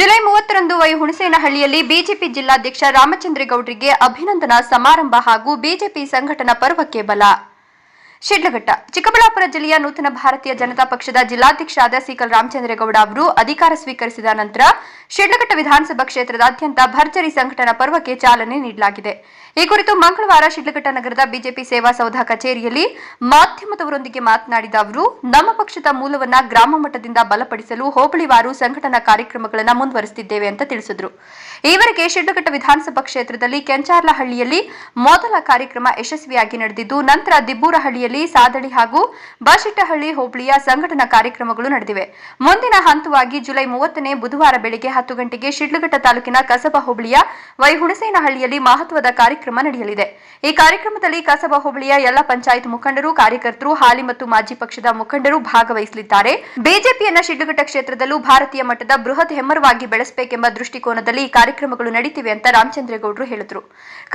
July ಮೂವತ್ತರಂದು Y ಹುಣಸೇನಹಳ್ಳಿಯಲ್ಲಿ BJP ಜಿಲ್ಲಾಧ್ಯಕ್ಷ ರಾಮಚಂದ್ರೇಗೌಡರಿಗೆ ಅಭಿನಂದನಾ ಸಮಾರಂಭ ಹಾಗೂ ಬಿಜೆಪಿ ಸಂಘಟನಾ ಪರ್ವಕ್ಕೆ ಬಲ. ಶಿಡ್ಲಘಟ್ಟ, ಚಿಕ್ಕಬಳ್ಳಾಪುರ ಜಿಲ್ಲೆಯ ನೂತನ ಭಾರತೀಯ ಜನತಾ ಪಕ್ಷದ ಜಿಲ್ಲಾಧ್ಯಕ್ಷರಾದ ಸಿಕಲ್ ರಾಮಚಂದ್ರೇಗೌಡ ಅವರು ಅಧಿಕಾರ ಸ್ವೀಕರಿಸಿದ ನಂತರ ಶಿಡ್ಲಘಟ್ಟ ವಿಧಾನಸಭಾ ಕ್ಷೇತ್ರದಾದ್ಯಂತ ಭರ್ಜರಿ ಸಂಘಟನಾ ಪರ್ವಕ್ಕೆ ಚಾಲನೆ ನೀಡಲಾಗಿದೆ. ಈ ಕುರಿತು ಮಂಗಳವಾರ ಶಿಡ್ಲಘಟ್ಟ ನಗರದ ಬಿಜೆಪಿ ಸೇವಾ ಸೌಧ ಕಚೇರಿಯಲ್ಲಿ ಮಾಧ್ಯಮದವರೊಂದಿಗೆ ಮಾತನಾಡಿದ ಅವರು, ನಮ್ಮ ಪಕ್ಷದ ಮೂಲವನ್ನ ಗ್ರಾಮ ಮಟ್ಟದಿಂದ ಬಲಪಡಿಸಲು ಹೋಬಳಿವಾರು ಸಂಘಟನಾ ಕಾರ್ಯಕ್ರಮಗಳನ್ನು ಮುಂದುವರೆಸುತ್ತಿದ್ದೇವೆ ಅಂತ ತಿಳಿಸಿದರು. ಈವರೆಗೆ ಶಿಡ್ಲಘಟ್ಟ ವಿಧಾನಸಭಾ ಕ್ಷೇತ್ರದಲ್ಲಿ ಕೆಂಚಾರ್ಲಹಳ್ಳಿಯಲ್ಲಿ ಮೊದಲ ಕಾರ್ಯಕ್ರಮ ಯಶಸ್ವಿಯಾಗಿ ನಡೆದಿದ್ದು, ನಂತರ ದಿಬ್ಬೂರಹಳ್ಳಿಯಲ್ಲಿ ಸಾದಳಿ ಹಾಗೂ ಬಶಿಟ್ಟಹಳ್ಳಿ ಹೋಬಳಿಯ ಸಂಘಟನಾ ಕಾರ್ಯಕ್ರಮಗಳು ನಡೆದಿವೆ. ಮುಂದಿನ ಹಂತವಾಗಿ ಜುಲೈ ಮೂವತ್ತನೇ ಬುಧವಾರ ಬೆಳಗ್ಗೆ ಹತ್ತು ಗಂಟೆಗೆ ಶಿಡ್ಲಘಟ್ಟ ತಾಲೂಕಿನ ಕಸಬಾ ಹೋಬಳಿಯ ವೈ ಹುಣಸೇನಹಳ್ಳಿಯಲ್ಲಿ ಮಹತ್ವದ ಕಾರ್ಯಕ್ರಮ ನಡೆಯಲಿದೆ. ಈ ಕಾರ್ಯಕ್ರಮದಲ್ಲಿ ಕಸಬಾ ಹೋಬಳಿಯ ಎಲ್ಲ ಪಂಚಾಯತ್ ಮುಖಂಡರು, ಕಾರ್ಯಕರ್ತರು, ಹಾಲಿ ಮತ್ತು ಮಾಜಿ ಪಕ್ಷದ ಮುಖಂಡರು ಭಾಗವಹಿಸಲಿದ್ದಾರೆ. ಬಿಜೆಪಿಯನ್ನ ಶಿಡ್ಲಘಟ್ಟ ಕ್ಷೇತ್ರದಲ್ಲೂ ಭಾರತೀಯ ಮಟ್ಟದ ಬೃಹತ್ ಹೆಮ್ಮರವಾಗಿ ಬೆಳೆಸಬೇಕೆಂಬ ದೃಷ್ಟಿಕೋನದಲ್ಲಿ ಈ ಕಾರ್ಯಕ್ರಮಗಳು ನಡೀತಿವೆ ಅಂತ ರಾಮಚಂದ್ರೇಗೌಡರು ಹೇಳಿದರು.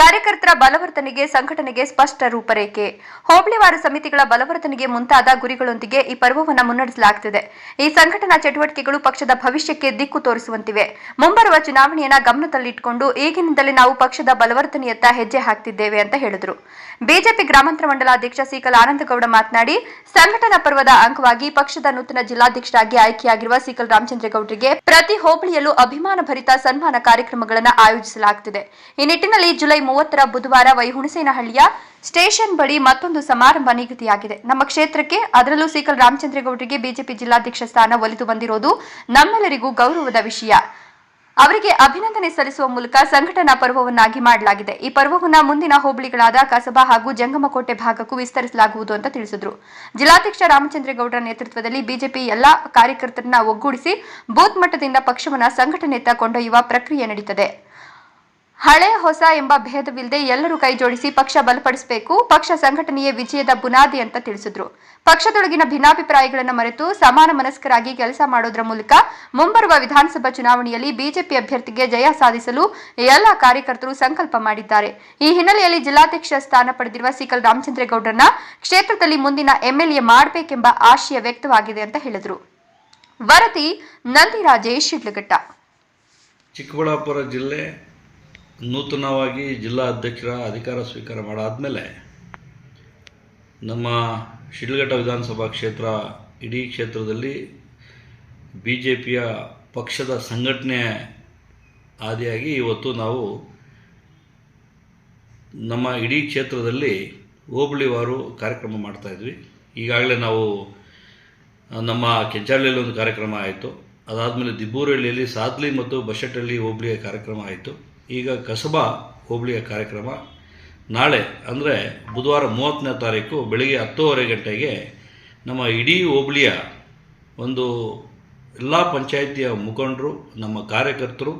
ಕಾರ್ಯಕರ್ತರ ಬಲವರ್ಧನೆಗೆ, ಸಂಘಟನೆಗೆ ಸ್ಪಷ್ಟ ರೂಪರೇಖೆ. ಹೋಬಳಿವಾರು ಸಮಿತಿಗಳ ಬಲವರ್ಧನೆಗೆ ಮುಂತಾದ ಗುರಿಗಳೊಂದಿಗೆ ಈ ಪರ್ವವನ್ನು ಮುನ್ನಡೆಸಲಾಗುತ್ತಿದೆ ಈ ಸಂಘಟನಾ ಚಟುವಟಿಕೆಗಳು ಪಕ್ಷದ ಭವಿಷ್ಯಕ್ಕೆ ದಿಕ್ಕು ತೋರಿಸುವಂತಿವೆ. ಮುಂಬರುವ ಚುನಾವಣೆಯನ್ನ ಗಮನದಲ್ಲಿಟ್ಟುಕೊಂಡು ಈಗಿನಿಂದಲೇ ನಾವು ಪಕ್ಷದ ಬಲವರ್ಧನೆಯತ್ತ ಹೆಜ್ಜೆ ಹಾಕ್ತಿದ್ದೇವೆ ಅಂತ ಹೇಳಿದರು. ಬಿಜೆಪಿ ಗ್ರಾಮಾಂತರ ಮಂಡಲ ಅಧ್ಯಕ್ಷ ಸೀಕಲ್ ಆನಂದಗೌಡ ಮಾತನಾಡಿ, ಸಂಘಟನಾ ಪರ್ವದ ಅಂಗವಾಗಿ ಪಕ್ಷದ ನೂತನ ಜಿಲ್ಲಾಧ್ಯಕ್ಷರಾಗಿ ಆಯ್ಕೆಯಾಗಿರುವ ಸೀಕಲ್ ರಾಮಚಂದ್ರೇಗೌಡರಿಗೆ ಪ್ರತಿ ಹೋಬಳಿಯಲ್ಲೂ ಅಭಿಮಾನ ಭರಿತ ಸನ್ಮಾನ ಕಾರ್ಯಕ್ರಮಗಳನ್ನು ಆಯೋಜಿಸಲಾಗುತ್ತಿದೆ ಈ ನಿಟ್ಟಿನಲ್ಲಿ ಜುಲೈ ಮೂವತ್ತರ ಬುಧವಾರ ವೈ ಹುಣಸೇನಹಳ್ಳಿಯ ಸ್ಟೇಷನ್ ಬಳಿ ಮತ್ತೊಂದು ಸಮಾರಂಭ ನಿಗದಿಯಾಗಿದೆ. ನಮ್ಮ ಕ್ಷೇತ್ರಕ್ಕೆ ಅದರಲ್ಲೂ ಸೀಕಲ್ ರಾಮಚಂದ್ರಗೌಡರಿಗೆ ಬಿಜೆಪಿ ಜಿಲ್ಲಾಧ್ಯಕ್ಷ ಸ್ಥಾನ ಒಲಿದು ಬಂದಿರೋದು ನಮ್ಮೆಲ್ಲರಿಗೂ ಗೌರವದ ವಿಷಯ. ಅವರಿಗೆ ಅಭಿನಂದನೆ ಸಲ್ಲಿಸುವ ಮೂಲಕ ಸಂಘಟನಾ ಪರ್ವವನ್ನಾಗಿ ಮಾಡಲಾಗಿದೆ. ಈ ಪರ್ವವನ್ನ ಮುಂದಿನ ಹೋಬಳಿಗಳಾದ ಕಸಬಾ ಹಾಗೂ ಜಂಗಮಕೋಟೆ ಭಾಗಕ್ಕೂ ವಿಸ್ತರಿಸಲಾಗುವುದು ಅಂತ ತಿಳಿಸಿದ್ರು. ಜಿಲ್ಲಾಧ್ಯಕ್ಷ ರಾಮಚಂದ್ರೇಗೌಡರ ನೇತೃತ್ವದಲ್ಲಿ ಬಿಜೆಪಿ ಎಲ್ಲಾ ಕಾರ್ಯಕರ್ತರನ್ನ ಒಗ್ಗೂಡಿಸಿ ಬೂತ್ ಮಟ್ಟದಿಂದ ಪಕ್ಷವನ್ನ ಸಂಘಟನೆಯತ್ತ ಕೊಂಡೊಯ್ಯುವ ಪ್ರಕ್ರಿಯೆ ನಡೀತದೆ. ಹಳೆ, ಹೊಸ ಎಂಬ ಭೇದವಿಲ್ಲದೆ ಎಲ್ಲರೂ ಕೈಜೋಡಿಸಿ ಪಕ್ಷ ಬಲಪಡಿಸಬೇಕು, ಪಕ್ಷ ಸಂಘಟನೆಯೇ ವಿಜಯದ ಬುನಾದಿ ಅಂತ ತಿಳಿಸಿದ್ರು. ಪಕ್ಷದೊಳಗಿನ ಭಿನ್ನಾಭಿಪ್ರಾಯಗಳನ್ನು ಮರೆತು ಸಮಾನ ಮನಸ್ಕರಾಗಿ ಕೆಲಸ ಮಾಡೋದ್ರ ಮೂಲಕ ಮುಂಬರುವ ವಿಧಾನಸಭಾ ಚುನಾವಣೆಯಲ್ಲಿ ಬಿಜೆಪಿ ಅಭ್ಯರ್ಥಿಗೆ ಜಯ ಸಾಧಿಸಲು ಎಲ್ಲ ಕಾರ್ಯಕರ್ತರು ಸಂಕಲ್ಪ ಮಾಡಿದ್ದಾರೆ. ಈ ಹಿನ್ನೆಲೆಯಲ್ಲಿ ಜಿಲ್ಲಾಧ್ಯಕ್ಷ ಸ್ಥಾನ ಪಡೆದಿರುವ ಸಿಕಲ್ ರಾಮಚಂದ್ರೇಗೌಡರನ್ನ ಕ್ಷೇತ್ರದಲ್ಲಿ ಮುಂದಿನ ಎಂಎಲ್ಎ ಮಾಡಬೇಕೆಂಬ ಆಶಯ ವ್ಯಕ್ತವಾಗಿದೆ ಅಂತ ಹೇಳಿದರು. ವರದಿ ನಂದಿರಾಜೇಶ್ ಶಿಡ್ಲಘಟ್ಟ. ಚಿಕ್ಕಬಳ್ಳಾಪುರ ಜಿಲ್ಲೆ ನೂತನವಾಗಿ ಜಿಲ್ಲಾ ಅಧ್ಯಕ್ಷರ ಅಧಿಕಾರ ಸ್ವೀಕಾರ ಮಾಡಾದಮೇಲೆ ನಮ್ಮ ಶಿಡ್ಲಘಟ್ಟ ವಿಧಾನಸಭಾ ಕ್ಷೇತ್ರ ಇಡೀ ಕ್ಷೇತ್ರದಲ್ಲಿ ಬಿ ಜೆ ಪಿಯ ಪಕ್ಷದ ಸಂಘಟನೆ ಆದಿಯಾಗಿ ಇವತ್ತು ನಾವು ನಮ್ಮ ಇಡೀ ಕ್ಷೇತ್ರದಲ್ಲಿ ಹೋಬಳಿವಾರು ಕಾರ್ಯಕ್ರಮ ಮಾಡ್ತಾಯಿದ್ವಿ ಈಗಾಗಲೇ ನಾವು ನಮ್ಮ ಕೆಂಚಾಳಿಯಲ್ಲಿ ಒಂದು ಕಾರ್ಯಕ್ರಮ ಆಯಿತು. ಅದಾದಮೇಲೆ ದಿಬ್ಬೂರಹಳ್ಳಿಯಲ್ಲಿ, ಸಾದ್ಲಿ ಮತ್ತು ಬಶೆಟ್ಟಹಳ್ಳಿ ಹೋಬಳಿಯ ಕಾರ್ಯಕ್ರಮ ಆಯಿತು. ಈಗ ಕಸಬಾ ಹೋಬಳಿಯ ಕಾರ್ಯಕ್ರಮ. ನಾಳೆ, ಅಂದರೆ ಬುಧವಾರ ಮೂವತ್ತನೇ ತಾರೀಕು ಬೆಳಿಗ್ಗೆ ಹತ್ತೂವರೆ ಗಂಟೆಗೆ ನಮ್ಮ ಇಡೀ ಹೋಬಳಿಯ ಒಂದು ಎಲ್ಲ ಪಂಚಾಯಿತಿಯ ಮುಖಂಡರು, ನಮ್ಮ ಕಾರ್ಯಕರ್ತರು,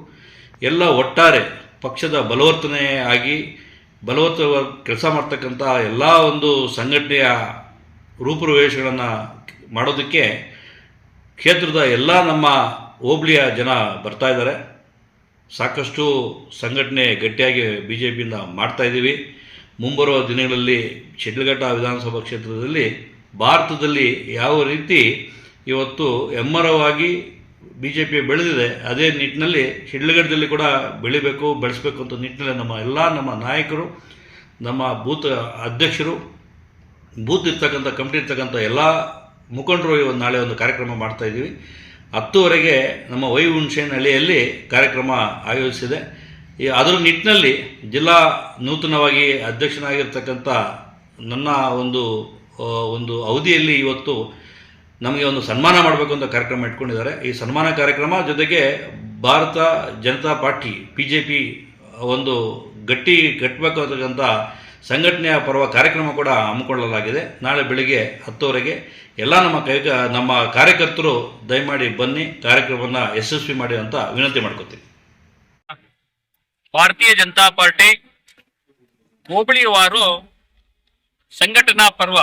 ಎಲ್ಲ ಒಟ್ಟಾರೆ ಪಕ್ಷದ ಬಲವರ್ತನೆ ಆಗಿ ಬಲವತ್ತ ಕೆಲಸ ಮಾಡ್ತಕ್ಕಂಥ ಎಲ್ಲ ಒಂದು ಸಂಘಟನೆಯ ರೂಪುರವೇಶಗಳನ್ನು ಮಾಡೋದಕ್ಕೆ ಕ್ಷೇತ್ರದ ಎಲ್ಲ ನಮ್ಮ ಹೋಬಳಿಯ ಜನ ಬರ್ತಾ ಇದ್ದಾರೆ. ಸಾಕಷ್ಟು ಸಂಘಟನೆ ಗಟ್ಟಿಯಾಗಿ ಬಿ ಜೆ ಪಿಯಿಂದ ಮಾಡ್ತಾಯಿದ್ದೀವಿ ಮುಂಬರುವ ದಿನಗಳಲ್ಲಿ ಶಿಡ್ಲಘಟ್ಟ ವಿಧಾನಸಭಾ ಕ್ಷೇತ್ರದಲ್ಲಿ ಭಾರತದಲ್ಲಿ ಯಾವ ರೀತಿ ಇವತ್ತು ಹೆಮ್ಮರವಾಗಿ ಬಿ ಜೆ ಪಿ ಬೆಳೆದಿದೆ, ಅದೇ ನಿಟ್ಟಿನಲ್ಲಿ ಶಿಡ್ಲಘಟ್ಟದಲ್ಲಿ ಕೂಡ ಬೆಳಿಬೇಕು, ಬೆಳೆಸಬೇಕು ಅಂತ ನಿಟ್ಟಿನಲ್ಲಿ ನಮ್ಮ ಎಲ್ಲ ನಮ್ಮ ನಾಯಕರು, ನಮ್ಮ ಬೂತ್ ಅಧ್ಯಕ್ಷರು, ಬೂತ್ ಇರ್ತಕ್ಕಂಥ, ಕಮಿಟಿ ಇರ್ತಕ್ಕಂಥ ಎಲ್ಲ ಮುಖಂಡರು ಇವತ್ತು ನಾಳೆ ಒಂದು ಕಾರ್ಯಕ್ರಮ ಮಾಡ್ತಾ ಇದ್ದೀವಿ. ಹತ್ತುವರೆಗೆ ನಮ್ಮ ವೈಹುಂಶೆ ಹುಣಸೇನಹಳ್ಳಿಯಲ್ಲಿ ಕಾರ್ಯಕ್ರಮ ಆಯೋಜಿಸಿದೆ. ಈ ಅದರ ನಿಟ್ಟಿನಲ್ಲಿ ಜಿಲ್ಲಾ ನೂತನವಾಗಿ ಅಧ್ಯಕ್ಷನಾಗಿರ್ತಕ್ಕಂಥ ನನ್ನ ಒಂದು ಒಂದು ಅವಧಿಯಲ್ಲಿ ಇವತ್ತು ನಮಗೆ ಒಂದು ಸನ್ಮಾನ ಮಾಡಬೇಕು ಅಂತ ಕಾರ್ಯಕ್ರಮ ಇಟ್ಕೊಂಡಿದ್ದಾರೆ. ಈ ಸನ್ಮಾನ ಕಾರ್ಯಕ್ರಮ ಜೊತೆಗೆ Bharata Janata party B J P ಒಂದು ಗಟ್ಟಿ ಕಟ್ಟಬೇಕು ಅಂತಕ್ಕಂಥ ಸಂಘಟನೆಯ ಪರ್ವ ಕಾರ್ಯಕ್ರಮ ಕೂಡ ಹಮ್ಮಿಕೊಳ್ಳಲಾಗಿದೆ. ನಾಳೆ ಬೆಳಿಗ್ಗೆ ಹತ್ತುವರೆಗೆ ಎಲ್ಲ ನಮ್ಮ ಕೈ, ನಮ್ಮ ಕಾರ್ಯಕರ್ತರು ದಯಮಾಡಿ ಬನ್ನಿ, ಕಾರ್ಯಕ್ರಮವನ್ನು ಯಶಸ್ವಿ ಮಾಡಿ ಅಂತ ವಿನಂತಿ ಮಾಡ್ಕೊತೀನಿ. ಭಾರತೀಯ ಜನತಾ ಪಾರ್ಟಿ ಹೋಬಳಿಯವರು ಸಂಘಟನಾ ಪರ್ವ.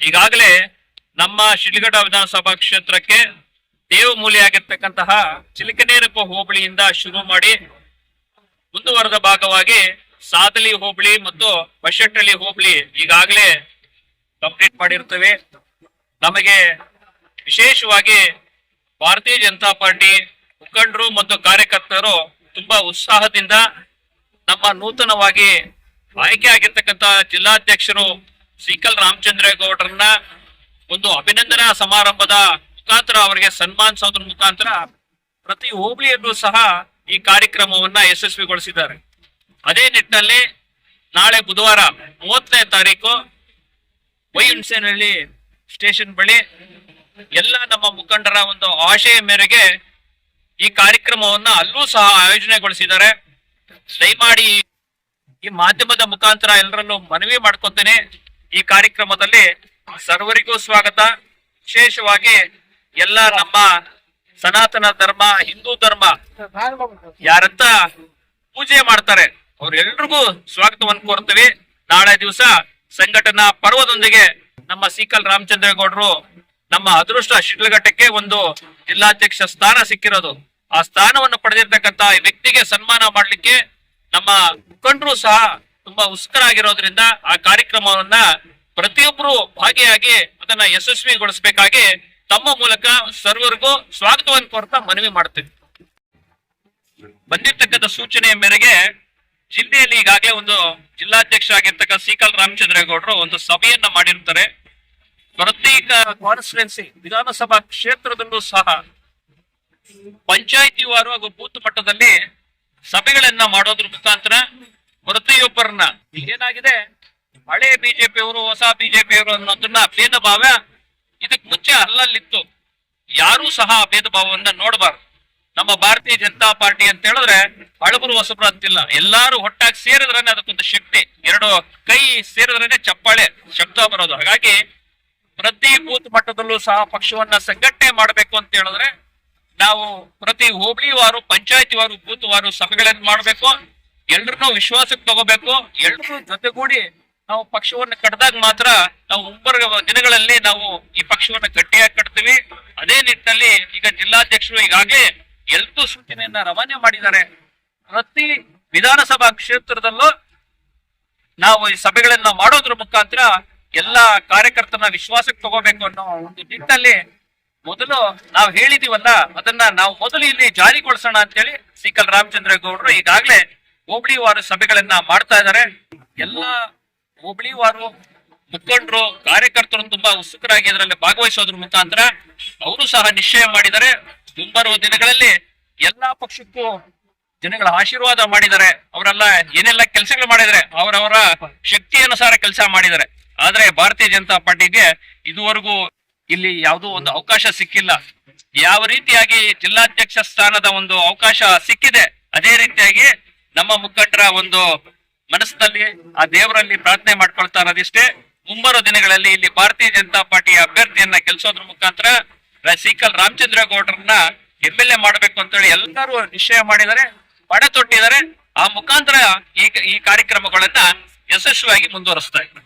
ಈಗಾಗಲೇ ನಮ್ಮ ಶಿಡ್ಲಘಟ್ಟ ವಿಧಾನಸಭಾ ಕ್ಷೇತ್ರಕ್ಕೆ ದೇವಮೂಲಿಯಾಗಿರ್ತಕ್ಕಂತಹ ಚಿಲಕನೇರಪ್ಪ ಹೋಬಳಿಯಿಂದ ಶುರು ಮಾಡಿ ಮುಂದುವರೆದ ಭಾಗವಾಗಿ ಸಾದಲಿ ಹೋಬಳಿ ಮತ್ತು ಬಶೆಟ್ಟಳ್ಳಿ ಹೋಬಳಿ ಈಗಾಗಲೇ ಕಂಪ್ಲೀಟ್ ಮಾಡಿರ್ತೇವೆ. ನಮಗೆ ವಿಶೇಷವಾಗಿ ಭಾರತೀಯ ಜನತಾ ಪಾರ್ಟಿ ಮುಖಂಡರು ಮತ್ತು ಕಾರ್ಯಕರ್ತರು ತುಂಬಾ ಉತ್ಸಾಹದಿಂದ ನಮ್ಮ ನೂತನವಾಗಿ ಆಯ್ಕೆ ಆಗಿರ್ತಕ್ಕಂತ ಜಿಲ್ಲಾಧ್ಯಕ್ಷರು ಸಿಕಲ್ ರಾಮಚಂದ್ರೇಗೌಡರನ್ನ ಒಂದು ಅಭಿನಂದನಾ ಸಮಾರಂಭದ ಮುಖಾಂತರ ಅವರಿಗೆ ಸನ್ಮಾನಿಸೋದ್ರ ಮುಖಾಂತರ ಪ್ರತಿ ಹೋಬಳಿಯಲ್ಲೂ ಸಹ ಈ ಕಾರ್ಯಕ್ರಮವನ್ನ ಯಶಸ್ವಿಗೊಳಿಸಿದ್ದಾರೆ. ಅದೇ ನಿಟ್ಟಿನಲ್ಲಿ ನಾಳೆ ಬುಧವಾರ ಮೂವತ್ತನೇ ತಾರೀಕು ವೈಹುಣಸೇನಹಳ್ಳಿ ಸ್ಟೇಷನ್ ಬಳಿ ಎಲ್ಲ ನಮ್ಮ ಮುಖಂಡರ ಒಂದು ಆಶಯ ಮೇರೆಗೆ ಈ ಕಾರ್ಯಕ್ರಮವನ್ನ ಅಲ್ಲೂ ಸಹ ಆಯೋಜನೆಗೊಳಿಸಿದ್ದಾರೆ. ದಯಮಾಡಿ ಈ ಮಾಧ್ಯಮದ ಮುಖಾಂತರ ಎಲ್ಲರಲ್ಲೂ ಮನವಿ ಮಾಡ್ಕೊತೇನೆ. ಈ ಕಾರ್ಯಕ್ರಮದಲ್ಲಿ ಸರ್ವರಿಗೂ ಸ್ವಾಗತ. ವಿಶೇಷವಾಗಿ ಎಲ್ಲ ನಮ್ಮ ಸನಾತನ ಧರ್ಮ, ಹಿಂದೂ ಧರ್ಮ ಯಾರಂತ ಪೂಜೆ ಮಾಡ್ತಾರೆ. ಅವ್ರೆಲ್ರಿಗೂ ಸ್ವಾಗತವನ್ನು ಕೋರ್ತೀವಿ ನಾಳೆ ದಿವಸ ಸಂಘಟನಾ ಪರ್ವದೊಂದಿಗೆ ನಮ್ಮ ಸಿಕಲ್ ರಾಮಚಂದ್ರೇಗೌಡರು ನಮ್ಮ ಅದೃಷ್ಟ ಶಿಡ್ಲಘಟ್ಟಕ್ಕೆ ಒಂದು ಜಿಲ್ಲಾಧ್ಯಕ್ಷ ಸ್ಥಾನ ಸಿಕ್ಕಿರೋದು. ಆ ಸ್ಥಾನವನ್ನು ಪಡೆದಿರ್ತಕ್ಕಂತ ವ್ಯಕ್ತಿಗೆ ಸನ್ಮಾನ ಮಾಡಲಿಕ್ಕೆ ನಮ್ಮ ಮುಖಂಡರು ಸಹ ತುಂಬಾ ಉತ್ಸುಕರಾಗಿರೋದ್ರಿಂದ ಆ ಕಾರ್ಯಕ್ರಮವನ್ನ ಪ್ರತಿಯೊಬ್ಬರು ಭಾಗಿಯಾಗಿ ಅದನ್ನ ಯಶಸ್ವಿಗೊಳಿಸಬೇಕಾಗಿ ತಮ್ಮ ಮೂಲಕ ಸರ್ವರಿಗೂ ಸ್ವಾಗತವನ್ನು ಕೋರ್ತಾ ಮನವಿ ಮಾಡ್ತೇವೆ. ಬಂದಿರ್ತಕ್ಕಂಥ ಸೂಚನೆಯ ಮೇರೆಗೆ ಜಿಲ್ಲೆಯಲ್ಲಿ ಈಗಾಗಲೇ ಒಂದು ಜಿಲ್ಲಾಧ್ಯಕ್ಷ ಆಗಿರ್ತಕ್ಕ ಸಿಕಲ್ ರಾಮಚಂದ್ರೇಗೌಡರು ಒಂದು ಸಭೆಯನ್ನ ಮಾಡಿರ್ತಾರೆ. ಪ್ರತ್ಯೇಕ ಕಾನ್ಸ್ಟಿಟ್ಯೂನ್ಸಿ ವಿಧಾನಸಭಾ ಕ್ಷೇತ್ರದಲ್ಲೂ ಸಹ ಪಂಚಾಯತಿವಾರು ಹಾಗೂ ಬೂತ್ ಮಟ್ಟದಲ್ಲಿ ಸಭೆಗಳನ್ನ ಮಾಡೋದ್ರ ಮುಖಾಂತರ ಪ್ರತಿಯೊಬ್ಬರನ್ನ ಏನಾಗಿದೆ? ಹಳೆ ಬಿಜೆಪಿಯವರು, ಹೊಸ ಬಿಜೆಪಿಯವರು ಅನ್ನೋದನ್ನ ಭೇದ ಭಾವ ಇದಕ್ ಮುಂಚೆ ಅಲ್ಲಲ್ಲಿತ್ತು. ಯಾರೂ ಸಹ ಭೇದ ಭಾವವನ್ನ ನೋಡಬಾರ್ದು. ನಮ್ಮ ಭಾರತೀಯ ಜನತಾ ಪಾರ್ಟಿ ಅಂತ ಹೇಳಿದ್ರೆ ಹಳಬರು ಹೊಸಬರು ಅಂತಿಲ್ಲ. ಎಲ್ಲಾರು ಒಟ್ಟಾಗಿ ಸೇರಿದ್ರೇನೆ ಅದಕ್ಕೊಂದು ಶಕ್ತಿ. ಎರಡು ಕೈ ಸೇರಿದ್ರೇನೆ ಚಪ್ಪಾಳೆ ಶಬ್ದ ಬರೋದು. ಹಾಗಾಗಿ ಪ್ರತಿ ಬೂತ್ ಮಟ್ಟದಲ್ಲೂ ಸಹ ಪಕ್ಷವನ್ನ ಸಂಘಟನೆ ಮಾಡಬೇಕು ಅಂತ ಹೇಳಿದ್ರೆ ನಾವು ಪ್ರತಿ ಹೋಬಳಿ ವಾರು, ಪಂಚಾಯತಿ ವಾರು, ಬೂತ್ ವಾರು ಸಭೆಗಳನ್ನ ಮಾಡಬೇಕು. ಎಲ್ರನ್ನೂ ವಿಶ್ವಾಸಕ್ಕೆ ತಗೋಬೇಕು. ಎಲ್ರೂ ಜೊತೆಗೂಡಿ ನಾವು ಪಕ್ಷವನ್ನ ಕಟ್ಟದಾಗ ಮಾತ್ರ ನಾವು ಮುಂಬರುವ ದಿನಗಳಲ್ಲಿ ನಾವು ಈ ಪಕ್ಷವನ್ನ ಗಟ್ಟಿಯಾಗಿ ಕಟ್ತೀವಿ. ಅದೇ ನಿಟ್ಟಿನಲ್ಲಿ ಈಗ ಜಿಲ್ಲಾಧ್ಯಕ್ಷರು ಈಗಾಗಲೇ ಎಲ್ರೂ ಸೂಚನೆಯನ್ನ ರವಾನೆ ಮಾಡಿದ್ದಾರೆ. ಪ್ರತಿ ವಿಧಾನಸಭಾ ಕ್ಷೇತ್ರದಲ್ಲೂ ನಾವು ಈ ಸಭೆಗಳನ್ನ ಮಾಡೋದ್ರ ಮುಖಾಂತರ ಎಲ್ಲಾ ಕಾರ್ಯಕರ್ತನ ವಿಶ್ವಾಸಕ್ಕೆ ತಗೋಬೇಕು ಅನ್ನೋ ಒಂದು ನಿಟ್ಟಿನಲ್ಲಿ ಮೊದಲು ನಾವು ಹೇಳಿದೀವಲ್ಲ, ಅದನ್ನ ನಾವು ಮೊದಲು ಇಲ್ಲಿ ಜಾರಿಗೊಳಿಸೋಣ ಅಂತೇಳಿ ಸಿಕಲ್ ರಾಮಚಂದ್ರೇಗೌಡರು ಈಗಾಗಲೇ ಹೋಬಳಿ ವಾರ ಸಭೆಗಳನ್ನ ಮಾಡ್ತಾ ಇದ್ದಾರೆ. ಎಲ್ಲ ಹೋಬಳಿ ವಾರು ಮುಖಂಡರು, ಕಾರ್ಯಕರ್ತರು ತುಂಬಾ ಉತ್ಸುಕರಾಗಿ ಅದರಲ್ಲಿ ಭಾಗವಹಿಸೋದ್ರ ಮುಖಾಂತರ ಅವರು ಸಹ ನಿಶ್ಚಯ ಮಾಡಿದ್ದಾರೆ. ಮುಂಬರುವ ದಿನಗಳಲ್ಲಿ ಎಲ್ಲಾ ಪಕ್ಷಕ್ಕೂ ಜನಗಳ ಆಶೀರ್ವಾದ ಮಾಡಿದ್ದಾರೆ ಅವರೆಲ್ಲ ಏನೆಲ್ಲ ಕೆಲಸಗಳು ಮಾಡಿದರೆ, ಅವರವರ ಶಕ್ತಿ ಅನುಸಾರ ಕೆಲಸ ಮಾಡಿದ್ದಾರೆ ಆದ್ರೆ ಭಾರತೀಯ ಜನತಾ ಪಾರ್ಟಿಗೆ ಇದುವರೆಗೂ ಇಲ್ಲಿ ಯಾವುದೋ ಒಂದು ಅವಕಾಶ ಸಿಕ್ಕಿಲ್ಲ. ಯಾವ ರೀತಿಯಾಗಿ ಜಿಲ್ಲಾಧ್ಯಕ್ಷ ಸ್ಥಾನದ ಒಂದು ಅವಕಾಶ ಸಿಕ್ಕಿದೆ, ಅದೇ ರೀತಿಯಾಗಿ ನಮ್ಮ ಮುಖಂಡರ ಒಂದು ಮನಸ್ಸಿನಲ್ಲಿ, ಆ ದೇವರಲ್ಲಿ ಪ್ರಾರ್ಥನೆ ಮಾಡ್ಕೊಳ್ತಾ ಇರೋದಿಷ್ಟೇ. ಮುಂಬರುವ ದಿನಗಳಲ್ಲಿ ಇಲ್ಲಿ ಭಾರತೀಯ ಜನತಾ ಪಾರ್ಟಿಯ ಅಭ್ಯರ್ಥಿಯನ್ನ ಗೆಲ್ಸೋದ್ರ ಮುಖಾಂತರ ರ- ರಾಮಚಂದ್ರ ಗೌಡ್ರನ್ನ ಎಂ ಎಲ್ ಎ ಮಾಡಬೇಕು ಅಂತೇಳಿ ಎಲ್ಲರೂ ನಿಶ್ಚಯ ಮಾಡಿದ್ದಾರೆ ಪಡೆ ತೊಟ್ಟಿದ್ದಾರೆ ಆ ಮುಖಾಂತರ ಈ ಈ ಕಾರ್ಯಕ್ರಮಗಳನ್ನ ಯಶಸ್ವಿಯಾಗಿ ಮುಂದುವರಿಸ್ತಾ ಇದ್ದಾರೆ.